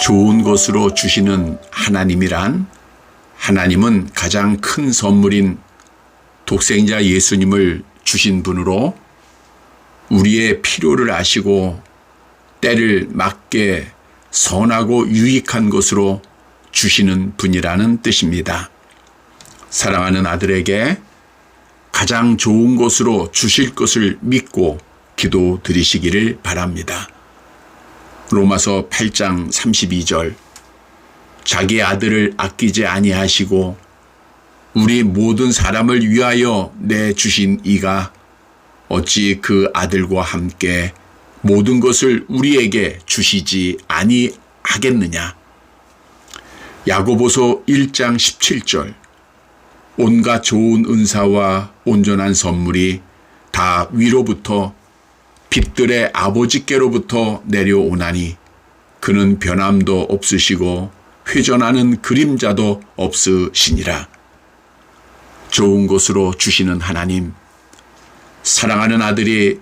좋은 것으로 주시는 하나님이란 하나님은 가장 큰 선물인 독생자 예수님을 주신 분으로 우리의 필요를 아시고 때를 맞게 선하고 유익한 것으로 주시는 분이라는 뜻입니다. 사랑하는 아들에게 가장 좋은 것으로 주실 것을 믿고 기도 드리시기를 바랍니다. 로마서 8장 32절 자기 아들을 아끼지 아니하시고 우리 모든 사람을 위하여 내 주신 이가 어찌 그 아들과 함께 모든 것을 우리에게 주시지 아니하겠느냐. 야고보서 1장 17절 온갖 좋은 은사와 온전한 선물이 다 위로부터 빛들의 아버지께로부터 내려오나니 그는 변함도 없으시고 회전하는 그림자도 없으시니라. 좋은 것으로 주시는 하나님, 사랑하는 아들이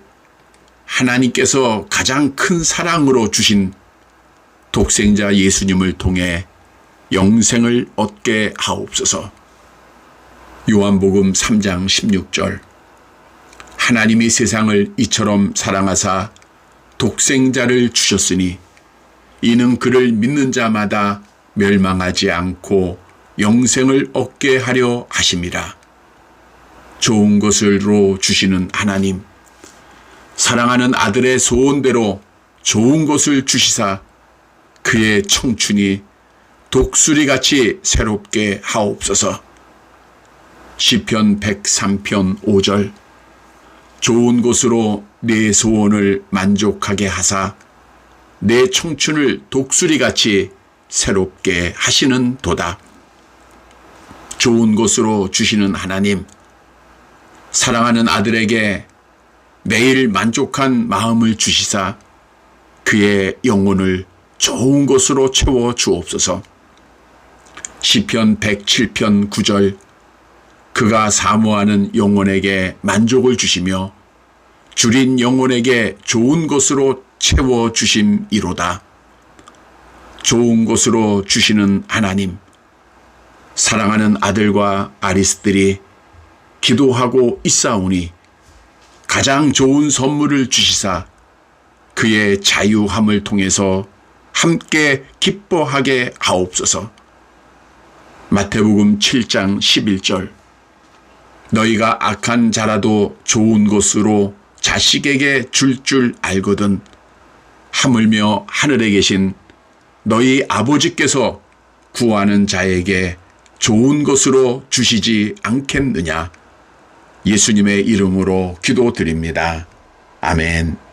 하나님께서 가장 큰 사랑으로 주신 독생자 예수님을 통해 영생을 얻게 하옵소서. 요한복음 3장 16절 하나님이 세상을 이처럼 사랑하사 독생자를 주셨으니 이는 그를 믿는 자마다 멸망하지 않고 영생을 얻게 하려 하심이라. 좋은 것으로 주시는 하나님, 사랑하는 아들의 소원대로 좋은 것을 주시사 그의 청춘이 독수리같이 새롭게 하옵소서. 시편 103편 5절 좋은 곳으로 내 소원을 만족하게 하사 내 청춘을 독수리같이 새롭게 하시는 도다. 좋은 곳으로 주시는 하나님, 사랑하는 아들에게 매일 만족한 마음을 주시사 그의 영혼을 좋은 곳으로 채워 주옵소서. 시편 107편 9절 그가 사모하는 영혼에게 만족을 주시며 줄인 영혼에게 좋은 것으로 채워 주심 이로다. 좋은 것으로 주시는 하나님, 사랑하는 아들과 아리스들이 기도하고 있사오니 가장 좋은 선물을 주시사 그의 자유함을 통해서 함께 기뻐하게 하옵소서. 마태복음 7장 11절 너희가 악한 자라도 좋은 것으로 자식에게 줄줄 알거든 하물며 하늘에 계신 너희 아버지께서 구하는 자에게 좋은 것으로 주시지 않겠느냐 예수님의 이름으로 기도드립니다. 아멘.